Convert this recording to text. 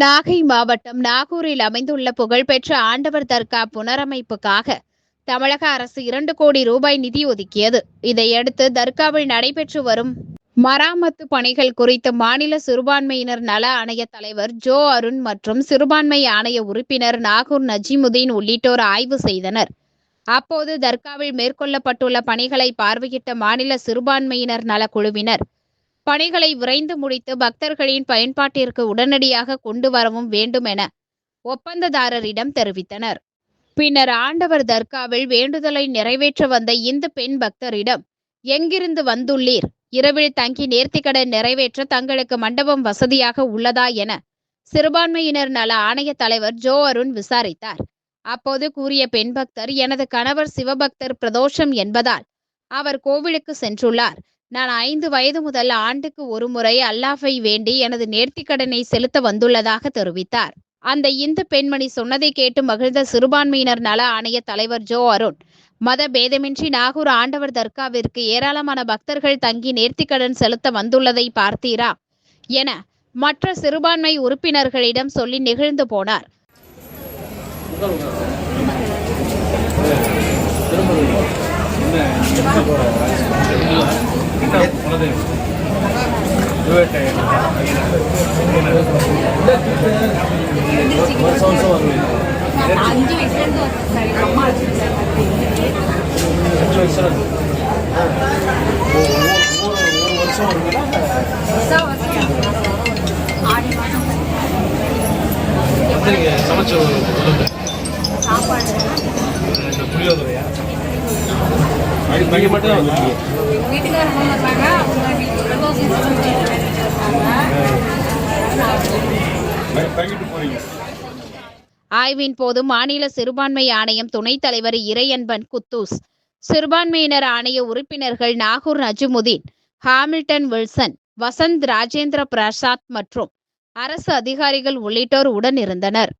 நாகை மாவட்டம் நாகூரில் அமைந்துள்ள புகழ்பெற்ற ஆண்டவர் தர்கா புனரமைப்புக்காக தமிழக அரசு இரண்டு கோடி ரூபாய் நிதி ஒதுக்கியது. இதையடுத்து தர்காவில் நடைபெற்று வரும் மராமத்து பணிகள் குறித்து மாநில சிறுபான்மையினர் நல ஆணைய தலைவர் ஜோ அருண் மற்றும் சிறுபான்மை ஆணைய உறுப்பினர் நாகூர் நஜிமுதீன் உள்ளிட்டோர் ஆய்வு செய்தனர். அப்போது தர்காவில் மேற்கொள்ளப்பட்டுள்ள பணிகளை பார்வையிட்ட மாநில சிறுபான்மையினர் நலக்குழுவினர் பணிகளை விரைந்து முடித்து பக்தர்களின் பயன்பாட்டிற்கு உடனடியாக கொண்டு வரவும் வேண்டும் என ஒப்பந்ததாரரிடம் தெரிவித்தனர். பின்னர் ஆண்டவர் தர்காவில் வேண்டுதலை நிறைவேற்ற வந்த இந்த பெண் பக்தரிடம் எங்கிருந்து வந்துள்ளீர்? இரவில் தங்கி நேர்த்திக்கடன் நிறைவேற்ற தங்களுக்கு மண்டபம் வசதியாக உள்ளதா? என சிறுபான்மையினர் நல ஆணைய தலைவர் ஜோ அருண் விசாரித்தார். அப்போது கூறிய பெண் பக்தர் எனது கணவர் சிவபக்தர் பிரதோஷம் என்பதால் அவர் கோவிலுக்கு சென்றுள்ளார். நான் ஐந்து வயது முதல் ஆண்டுக்கு ஒரு முறை வேண்டி எனது நேர்த்திக்கடனை செலுத்த வந்துள்ளதாக தெரிவித்தார். அந்த இந்து பெண்மணி சொன்னதை கேட்டு மகிழ்ந்த சிறுபான்மையினர் நல ஆணைய தலைவர் ஜோ அருண் மத பேதமின்றி நாகூர் ஆண்டவர் தர்காவிற்கு ஏராளமான பக்தர்கள் தங்கி நேர்த்திக்கடன் செலுத்த வந்துள்ளதை பார்த்தீரா? என மற்ற சிறுபான்மை உறுப்பினர்களிடம் சொல்லி நெகிழ்ந்து போனார். 근데 지금 그냥 앉아있을 것 같아. 자기 정말 진짜 싸웠어요. 아니, 맞아. 저번주 나와봐야 돼. 우리가 그래야. வந்தாங்க அவங்க இன்னைக்கு போறீங்க ஆய்வின் போது மாநில சிறுபான்மை ஆணையம் துணைத் தலைவர் இறையன்பன் குத்தூஸ் சிறுபான்மையினர் ஆணைய உறுப்பினர்கள் நாகூர் நஜுமுதீன் ஹாமில்டன் வில்சன் வசந்த் ராஜேந்திர பிரசாத் மற்றும் அரசு அதிகாரிகள் உள்ளிட்டோர் உடன் இருந்தனர்.